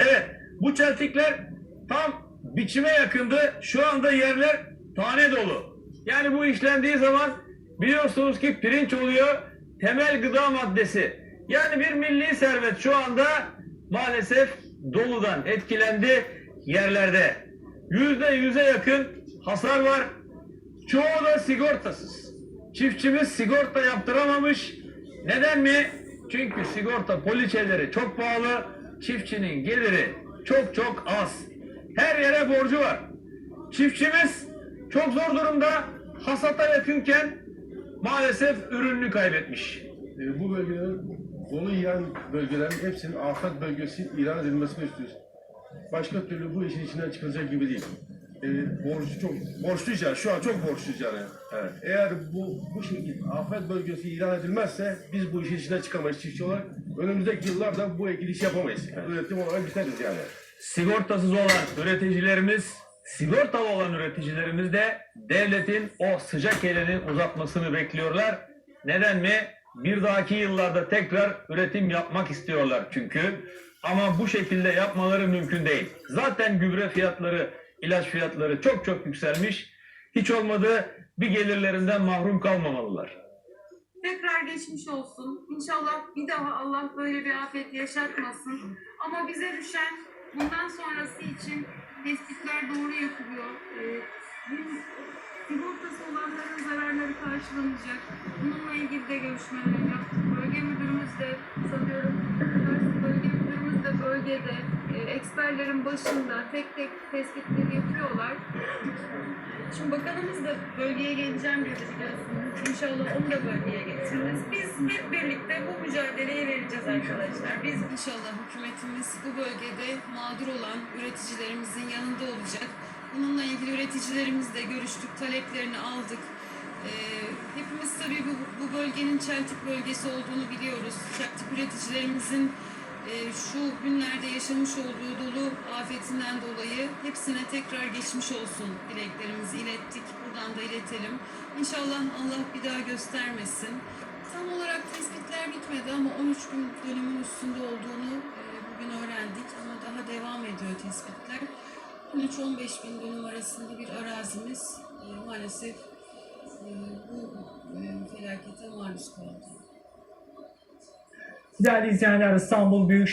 Evet, bu çeltikler tam biçime yakındı. Şu anda yerler tane dolu. Yani bu işlendiği zaman biliyorsunuz ki pirinç oluyor temel gıda maddesi. Yani bir milli servet şu anda maalesef doludan etkilendi yerlerde. Yüzde yüze yakın hasar var. Çoğu da sigortasız. Çiftçimiz sigorta yaptıramamış. Neden mi? Çünkü sigorta poliçeleri çok pahalı. Çiftçinin geliri çok çok az. Her yere borcu var. Çiftçimiz çok zor durumda. Hasata yakınken maalesef ürününü kaybetmiş. E, bu bölgelerin dolu yiyen bölgelerin hepsinin afet bölgesi ilan edilmesini istiyoruz. Başka türlü bu işin içinden çıkılacak gibi değil. E, borç çok borçluyuz yani şu an çok borçluyuz yani. Evet. Eğer bu bu şekilde afet bölgesi ilan edilmezse biz bu işin içinden çıkamayız çiftçi olarak. Önümüzdeki yıllarda bu ekiliş yapamayız. Üretim olarak biteriz yani. sigortasız olan üreticilerimiz, sigortalı olan üreticilerimiz de devletin o sıcak elini uzatmasını bekliyorlar. Neden mi? Bir dahaki yıllarda tekrar üretim yapmak istiyorlar çünkü. Ama bu şekilde yapmaları mümkün değil. Zaten gübre fiyatları, ilaç fiyatları çok çok yükselmiş. Hiç olmadı bir gelirlerinden mahrum kalmamalılar. Tekrar geçmiş olsun. İnşallah bir daha Allah böyle bir afet yaşatmasın. Ama bize düşen bundan sonrası için tespitler doğru yapılıyor. Ee, sigortası olanların zararları karşılanacak. Bununla ilgili de görüşmeler yaptık. Bölge müdürümüz de sanıyorum bölge müdürümüz de bölgede e, eksperlerin başında tek tek tespitleri yapıyorlar. Şimdi bakanımız da bölgeye geleceğim dedi biliyorsunuz. İnşallah onu da bölgeye getiririz. Biz hep birlikte bu mücadeleyi vereceğiz arkadaşlar. Biz İnşallah hükümetimiz bu bölgede mağdur olan üreticilerimizin yanında olacak. Bununla ilgili üreticilerimizle görüştük, taleplerini aldık. Ee, hepimiz tabii bu, bu bölgenin çeltik bölgesi olduğunu biliyoruz. Çeltik üreticilerimizin şu günlerde yaşamış olduğu dolu afetinden dolayı hepsine tekrar geçmiş olsun dileklerimizi ilettik. Buradan da iletelim. İnşallah Allah bir daha göstermesin. Tam olarak tespitler bitmedi ama 13 gün dönümün üstünde olduğunu e, bugün öğrendik ama daha devam ediyor tespitler. 13-15 bin dönüm arasında bir arazimiz e, maalesef e, bu felakete maruz kaldı. Değerli izleyenler İstanbul Büyük